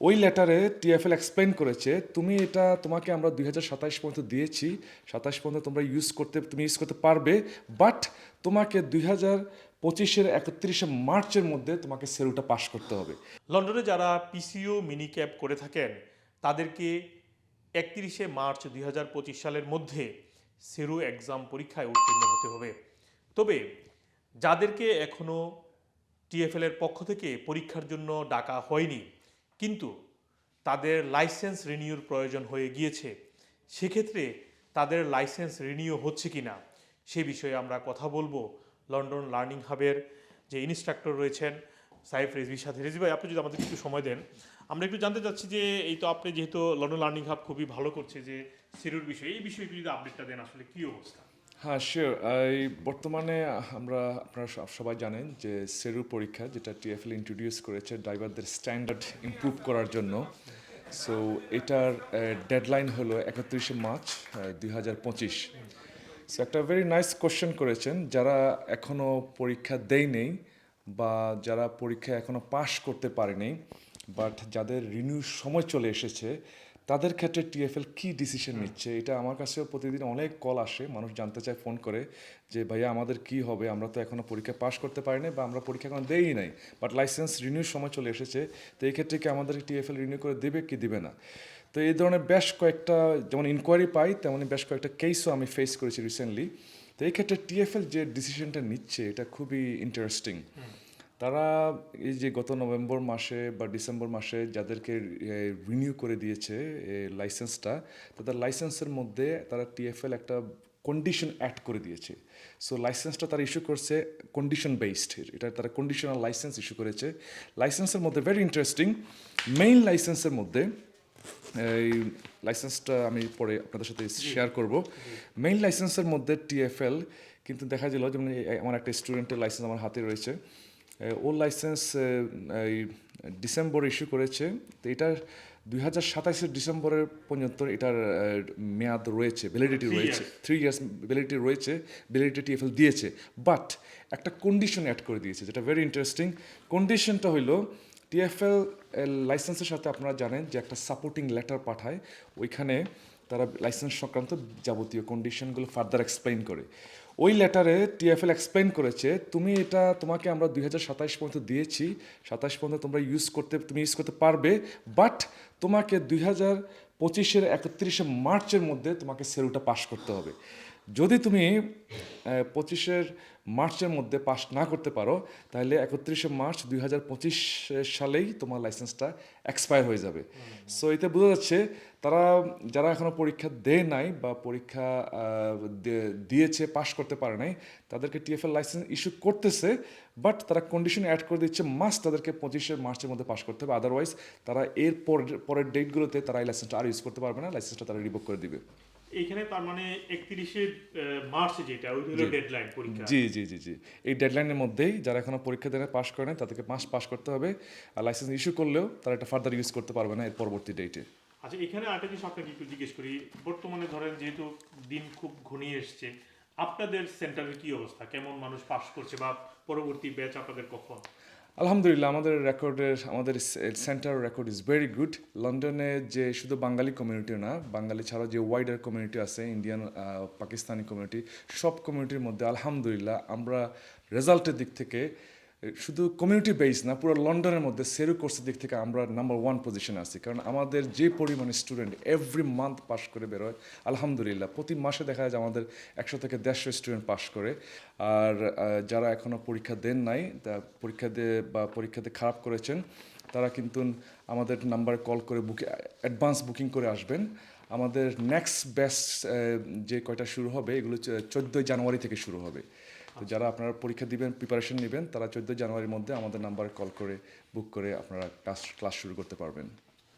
ওই লেটারে TfL explain করেছে, তুমি এটা তোমাকে আমরা দুই হাজার সাতাশ পর্যন্ত দিয়েছি সাতাশ পর্যন্ত তোমরা ইউজ করতে, তুমি ইউজ করতে পারবে বাট তোমাকে দুই হাজার পঁচিশের একত্রিশে মার্চের মধ্যে তোমাকে সেরুটা পাস করতে হবে। লন্ডনে যারা পিসিও মিনি ক্যাব করে থাকেন, তাদেরকে একত্রিশে মার্চ দুই হাজার পঁচিশ সালের মধ্যে সেরু এক্সাম পরীক্ষায় উত্তীর্ণ হতে হবে। তবে যাদেরকে এখনও টিএফএল এর পক্ষ থেকে পরীক্ষার জন্য ডাকা হয়নি কিন্তু তাদের লাইসেন্স রিনিউর প্রয়োজন হয়ে গিয়েছে। সেক্ষেত্রে তাদের লাইসেন্স রিনিউ হচ্ছে কি না সে বিষয়ে আমরা কথা বলব লন্ডন লার্নিং হাবের যে ইনস্ট্রাক্টর রয়েছেন সাইফ রেজভির সাথে। রেজি ভাই, আপনি যদি আমাদের একটু সময় দেন, আমরা একটু জানতে চাচ্ছি যে এই তো আপনি যেহেতু লন্ডন লার্নিং হাব খুবই ভালো করছে যে সিরুর বিষয়ে, এই বিষয়ে যদি আপডেটটা দেন আসলে কী অবস্থা? হ্যাঁ শিওর এই বর্তমানে আমরা, আপনারা সবাই জানেন যে সেরু পরীক্ষা যেটা টিএফএল ইন্ট্রোডিউস করেছে ড্রাইভারদের স্ট্যান্ডার্ড ইমপ্রুভ করার জন্য। সো এটার ডেডলাইন হলো একত্রিশে মার্চ দুই হাজার পঁচিশ। সো একটা ভেরি নাইস কোশ্চেন করেছেন। যারা এখনও পরীক্ষা দেয় নেই বা যারা পরীক্ষা এখনও পাশ করতে পারেনি বাট যাদের রিনিউ সময় চলে এসেছে তাদের ক্ষেত্রে টিএফএল কি ডিসিশন নিচ্ছে? এটা আমার কাছেও প্রতিদিন অনেক কল আসে মানুষ জানতে চায় ফোন করে যে ভাইয়া আমাদের কি হবে? আমরা তো এখনও পরীক্ষা পাশ করতে পারিনি বা আমরা পরীক্ষা এখন দেই নাই বাট লাইসেন্স রিনিউর সময় চলে এসেছে তো এই ক্ষেত্রে কি আমাদের টিএফএল রিনিউ করে দেবে কি দিবে না? তো এই ধরনের বেশ কয়েকটা যেমন ইনকোয়ারি পাই তেমনই বেশ কয়েকটা কেসও আমি ফেস করেছি রিসেন্টলি তো এই ক্ষেত্রে টিএফএল যে ডিসিশনটা নিচ্ছে এটা খুবই ইন্টারেস্টিং তারা এই যে গত নভেম্বর মাসে বা ডিসেম্বর মাসে যাদেরকে রিনিউ করে দিয়েছে লাইসেন্সটা তাদের লাইসেন্সের মধ্যে তারা টিএফএল একটা কন্ডিশন অ্যাড করে দিয়েছে। সো লাইসেন্সটা তারা ইস্যু করছে কন্ডিশন বেসড এটা তারা কন্ডিশনাল লাইসেন্স ইস্যু করেছে। লাইসেন্সের মধ্যে ভেরি ইন্টারেস্টিং মেইন লাইসেন্সের মধ্যে এই লাইসেন্সটা আমি পরে আপনাদের সাথে শেয়ার করব। মেইন লাইসেন্সের মধ্যে টিএফএল কিন্তু দেখা গেল যেমন এই- আমার একটা স্টুডেন্টের লাইসেন্স আমার হাতে রয়েছে। ওর লাইসেন্স এই ডিসেম্বর ইস্যু করেছে। তো এটার দুই হাজার সাতাশের ডিসেম্বরের পর্যন্ত এটার মেয়াদ রয়েছে ভ্যালিডিটি রয়েছে। থ্রি ইয়ার্স ভ্যালিডিটি রয়েছে ভ্যালিডিটি টিএফএল দিয়েছে। বাট একটা কন্ডিশন অ্যাড করে দিয়েছে যেটা ভেরি ইন্টারেস্টিং কন্ডিশনটা হইল টিএফএল লাইসেন্সের সাথে আপনারা জানেন যে একটা সাপোর্টিং লেটার পাঠায়। ওইখানে তারা লাইসেন্স সংক্রান্ত যাবতীয় কন্ডিশনগুলো ফার্দার এক্সপ্লেন করে। ওই লেটারে টিএফএল এক্সপ্লেন করেছে, তুমি এটা তোমাকে আমরা দুই হাজার সাতাশ পর্যন্ত দিয়েছি। সাতাশ পর্যন্ত তোমরা ইউজ করতে, তুমি ইউজ করতে পারবে। বাট তোমাকে দুই হাজার পঁচিশের একত্রিশে মার্চের মধ্যে তোমাকে সেরুটা পাস করতে হবে। যদি তুমি পঁচিশের মার্চের মধ্যে পাস না করতে পারো তাহলে একত্রিশে মার্চ দুই হাজার পঁচিশ সালেই তোমার লাইসেন্সটা এক্সপায়ার হয়ে যাবে। সো এতে বোঝা যাচ্ছে তারা যারা এখনও পরীক্ষা দেয় নাই বা পরীক্ষা দিয়েছে পাস করতে পারে নাই তাদেরকে টিএফএল লাইসেন্স ইস্যু করতেছে বাট তারা কন্ডিশন অ্যাড করে দিচ্ছে মাস্ট তাদেরকে পঁচিশে মার্চের মধ্যে পাস করতে হবে আদারওয়াইজ তারা এর পরের পরের ডেটগুলোতে তারা এই লাইসেন্সটা আর ইউজ করতে পারবে না লাইসেন্সটা তারা রিভোক করে দিবে। এইখানে তার মানে একত্রিশে মার্চ যেটা ওই হলো ডেডলাইন পরীক্ষা। জি জি জি জি। এই ডেডলাইনের মধ্যেই যারা এখনও পরীক্ষা দেনে পাস করে নাই তাদেরকে মাস পাস করতে হবে। আর লাইসেন্স ইস্যু করলেও তারা এটা ফার্দার ইউজ করতে পারবে না এর পরবর্তী ডেটে আচ্ছা এখানে আরেকটা জিনিস আপনাকে একটু জিজ্ঞেস করি। বর্তমানে ধরেন যেহেতু দিন খুব ঘনিয়ে এসছে আপনাদের সেন্টারের কি অবস্থা? কেমন মানুষ পাস করছে বা পরবর্তী ব্যাচ আপনাদের কখন? আলহামদুলিল্লাহ, আমাদের রেকর্ডের আমাদের center record is very good লন্ডনে যে শুধু বাঙালি কমিউনিটি না, বাঙালি ছাড়া যে ওয়াইডার কমিউনিটি আছে ইন্ডিয়ান পাকিস্তানি কমিউনিটি সব কমিউনিটির মধ্যে আলহামদুলিল্লাহ, আমরা রেজাল্টের দিক থেকে শুধু কমিউনিটি বেস না, পুরো লন্ডনের মধ্যে সেরু কোর্সের দিক থেকে আমরা নাম্বার ওয়ান পজিশনে আছি। কারণ আমাদের যে পরিমাণে স্টুডেন্ট এভরি মান্থ পাস করে বেরোয়, আলহামদুলিল্লাহ, প্রতি মাসে দেখা যায় যে আমাদের একশো থেকে দেড়শো স্টুডেন্ট পাস করে। আর যারা এখনও পরীক্ষা দেন নাই, তা পরীক্ষা দিয়ে বা পরীক্ষাতে খারাপ করেছেন তারা কিন্তু আমাদের নাম্বারে কল করে বুকে অ্যাডভান্স বুকিং করে আসবেন। আমাদের নেক্সট ব্যাচ যে কয়টা শুরু হবে, এগুলো চোদ্দোই জানুয়ারি থেকে শুরু হবে। তো যারা আপনারা পরীক্ষা দিবেন প্রিপারেশন নেবেন, তারা চোদ্দোই জানুয়ারির মধ্যে আমাদের নাম্বারে কল করে বুক করে আপনারা ক্লাস ক্লাস শুরু করতে পারবেন।